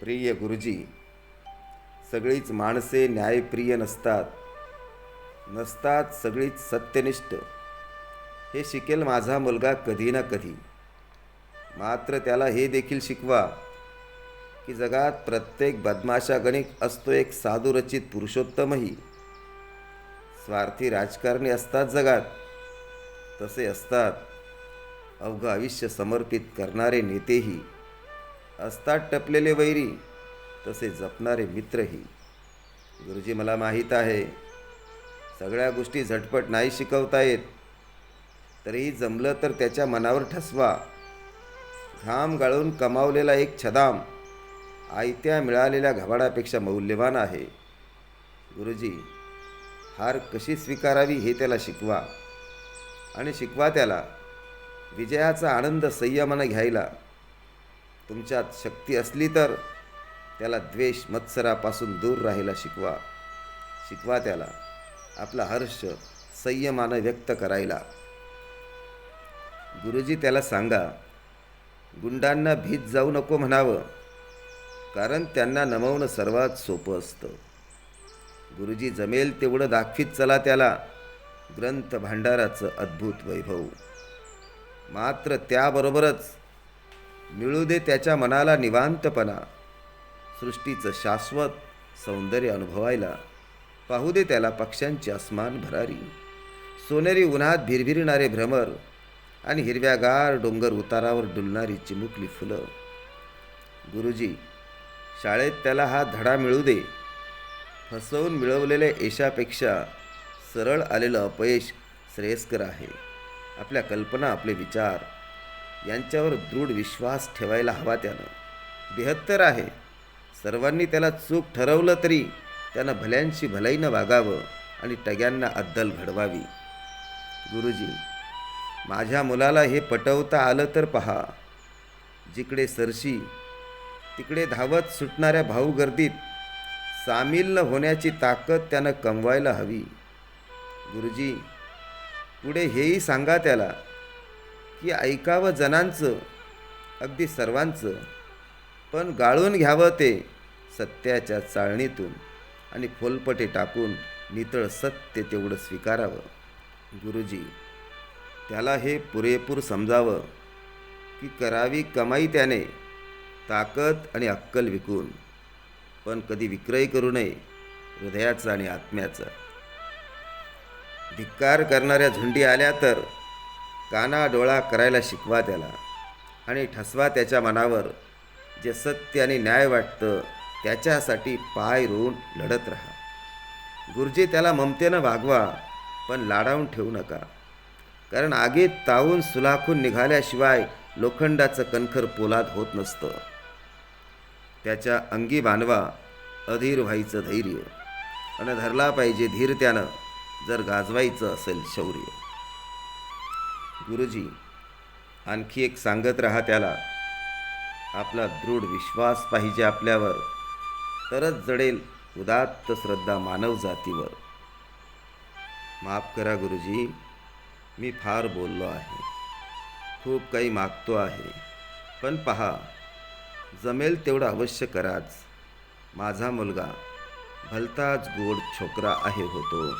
प्रिय गुरुजी सगळीच माणसे न्यायप्रिय नसतात. नसतात सगळीच सत्यनिष्ठ. हे शिकेल माझा मुलगा कधी ना कधी. मात्र त्याला हे देखील शिकवा की जगात प्रत्येक बदमाशागणिक असतो एक साधुरचित पुरुषोत्तमही. स्वार्थी राजकारणी असतात जगात तसे असतात अवघं आयुष्य समर्पित करणारे नेतेही. असतात टपलेले वैरी तसे जपणारे मित्रही. गुरुजी मला माहीत आहे सगळ्या गोष्टी झटपट नाही शिकवता येत. तरीही जमलं तर त्याच्या मनावर ठसवा. घाम गाळून कमावलेला एक छदाम आयत्या मिळालेल्या घबाडापेक्षा मौल्यवान आहे. गुरुजी हार कशी स्वीकारावी हे त्याला शिकवा. आणि शिकवा त्याला. विजयाचा आनंद संयमानं घ्यायला. तुमच्यात शक्ती असली तर त्याला द्वेष मत्सरापासून दूर राहायला शिकवा. शिकवा त्याला. आपला हर्ष संयमानं व्यक्त करायला. गुरुजी त्याला सांगा गुंडांना भीत जाऊ नको म्हणावं कारण त्यांना नमवणं सर्वात सोपं असतं. गुरुजी जमेल तेवढं दाखवीत चला त्याला. ग्रंथ भांडाराचं अद्भुत वैभव. मात्र त्याबरोबरच मिळू दे त्याच्या मनाला निवांतपणा. सृष्टीचं शाश्वत सौंदर्य अनुभवायला पाहू दे त्याला पक्ष्यांची अस्मान भरारी. सोनेरी उन्हात भिरभिरणारे भ्रमर आणि हिरव्यागार डोंगर उतारावर डुलणारी चिमुकली फुलं. गुरुजी शाळेत त्याला हा धडा मिळू दे. फसवून मिळवलेल्या यशापेक्षा सरळ आलेलं अपयश श्रेयस्कर आहे. आपल्या कल्पना आपले विचार यांच्यावर दृढ विश्वास ठेवायला हवा त्यानं. बेहत्तर आहे. सर्वांनी त्याला चूक ठरवलं तरी त्यानं भल्यांशी भलाईनं वागावं आणि टग्यांना अद्दल घडवावी. गुरुजी माझ्या मुलाला हे पटवता आलं तर पहा. जिकडे सरशी तिकडे धावत सुटणाऱ्या भाऊ गर्दीत सामील न होण्याची ताकद त्यानं कमवायला हवी. गुरुजी पुढे हेही सांगा त्याला की ऐकावं जनांचं अगदी सर्वांचं. पण गाळून घ्यावं ते सत्याच्या चाळणीतून आणि फोलपटे टाकून नितळ सत्य तेवढं स्वीकारावं. गुरुजी त्याला हे पुरेपूर समजावं की करावी कमाई त्याने ताकद आणि अक्कल विकून. पण कधी विक्रय करू नये हृदयाचा आणि आत्म्याचा. धिक्कार करणाऱ्या झुंडी आल्या तर काना डोळा करायला शिकवा त्याला आणि ठसवा त्याच्या मनावर जे सत्य आणि न्याय वाटतं त्याच्यासाठी पाय रोवून लढत राहा. गुरुजी त्याला ममतेनं वागवा पण लाडावून ठेवू नका. कारण आगीत तावून सुलाखून निघाल्याशिवाय लोखंडाचं कणखर पोलाद होत नसतं. त्याच्या अंगी बांधवा अधीर व्हायचं धैर्य. आणि धरला पाहिजे धीर त्यानं जर गाजवायचं असेल शौर्य. गुरुजी आणखी एक सांगत राहा त्याला. आपला दृढ विश्वास पाहिजे आपल्यावर तरच जडेल उदात्त श्रद्धा मानव जातीवर. माफ करा गुरुजी मी फार बोललो आहे. खूप काही मागतो आहे. पण पहा जमेल तेवढं अवश्य कराच. माझा मुलगा भलताच गोड छोकरा आहे होतो.